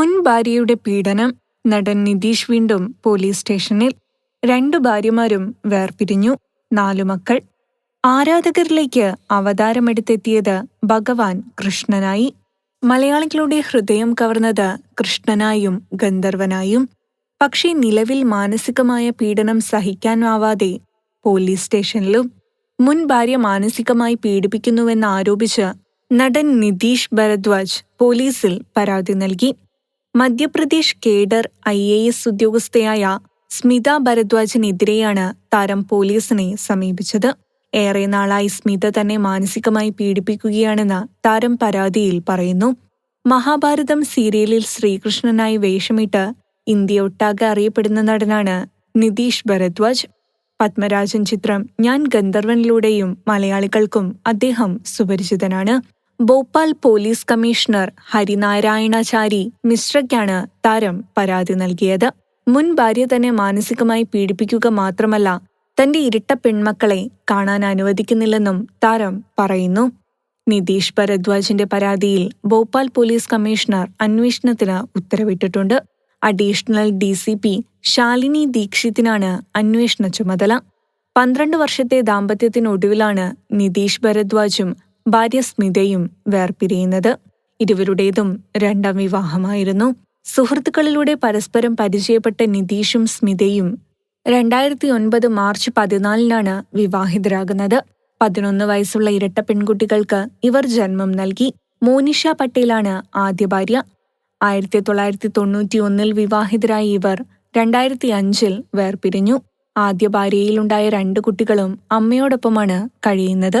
മുൻ ഭാര്യയുടെ പീഡനം നടൻ നിതീഷ് വീണ്ടും പോലീസ് സ്റ്റേഷനിൽ രണ്ടു ഭാര്യമാരും വേർപിരിഞ്ഞു നാലു മക്കൾ. ആരാധകരിലേക്ക് അവതാരമെടുത്തെത്തിയത് ഭഗവാൻ കൃഷ്ണനായി. മലയാളികളുടെ ഹൃദയം കവർന്നത് കൃഷ്ണനായും ഗന്ധർവനായും. പക്ഷേ നിലവിൽ മാനസികമായ പീഡനം സഹിക്കാനാവാതെ പോലീസ് സ്റ്റേഷനിലും മുൻ ഭാര്യ മാനസികമായി പീഡിപ്പിക്കുന്നുവെന്ന് ആരോപിച്ച് നടൻ നിതീഷ് ഭരദ്വാജ് പോലീസിൽ പരാതി നൽകി. Madhya Pradesh cadre I A S ഉദ്യോഗസ്ഥയായ Smitha ഭരദ്വാജിനെതിരെയാണ് താരം പോലീസിനെ സമീപിച്ചത്. ഏറെ നാളായി സ്മിത തന്നെ മാനസികമായി പീഡിപ്പിക്കുകയാണെന്ന് താരം പരാതിയിൽ പറയുന്നു. മഹാഭാരതം സീരിയലിൽ ശ്രീകൃഷ്ണനായി വേഷമിട്ട് ഇന്ത്യ ഒട്ടാകെ അറിയപ്പെടുന്ന നടനാണ് നിതീഷ് ഭരദ്വാജ്. പത്മരാജൻ ചിത്രം ഞാൻ ഗന്ധർവനിലൂടെയും മലയാളികൾക്കും അദ്ദേഹം സുപരിചിതനാണ്. ഭോപ്പാൽ പോലീസ് കമ്മീഷണർ ഹരിനാരായണാചാരി മിശ്രയ്ക്കാണ് താരം പരാതി നൽകിയത്. മുൻ ഭാര്യ തന്നെ മാനസികമായി പീഡിപ്പിക്കുക മാത്രമല്ല തന്റെ ഇരട്ട പെൺമക്കളെ കാണാൻ അനുവദിക്കുന്നില്ലെന്നും താരം പറയുന്നു. നിതീഷ് ഭരദ്വാജിന്റെ പരാതിയിൽ ഭോപ്പാൽ പോലീസ് കമ്മീഷണർ അന്വേഷണത്തിന് ഉത്തരവിട്ടിട്ടുണ്ട്. Additional D C P Shalini ദീക്ഷിത്തിനാണ് അന്വേഷണ ചുമതല. പന്ത്രണ്ട് വർഷത്തെ ദാമ്പത്യത്തിനൊടുവിലാണ് നിതീഷ് ഭരദ്വാജും ഭാര്യ സ്മിതയും വേർപിരിയുന്നത് ഇരുവരുടേതും രണ്ടാം വിവാഹമായിരുന്നു. സുഹൃത്തുക്കളിലൂടെ പരസ്പരം പരിചയപ്പെട്ട നിതീഷും സ്മിതയും രണ്ടായിരത്തി ഒൻപത് മാർച്ച് പതിനാലിനാണ് വിവാഹിതരാകുന്നത്. പതിനൊന്ന് വയസ്സുള്ള ഇരട്ട പെൺകുട്ടികൾക്ക് ഇവർ ജന്മം നൽകി. മോനിഷ പട്ടേലാണ് ആദ്യ ഭാര്യ. ആയിരത്തി തൊള്ളായിരത്തി തൊണ്ണൂറ്റി ഒന്നിൽ വിവാഹിതരായ ഇവർ രണ്ടായിരത്തി അഞ്ചിൽ വേർപിരിഞ്ഞു. ആദ്യ ഭാര്യയിലുണ്ടായ രണ്ട് കുട്ടികളും അമ്മയോടൊപ്പമാണ് കഴിയുന്നത്.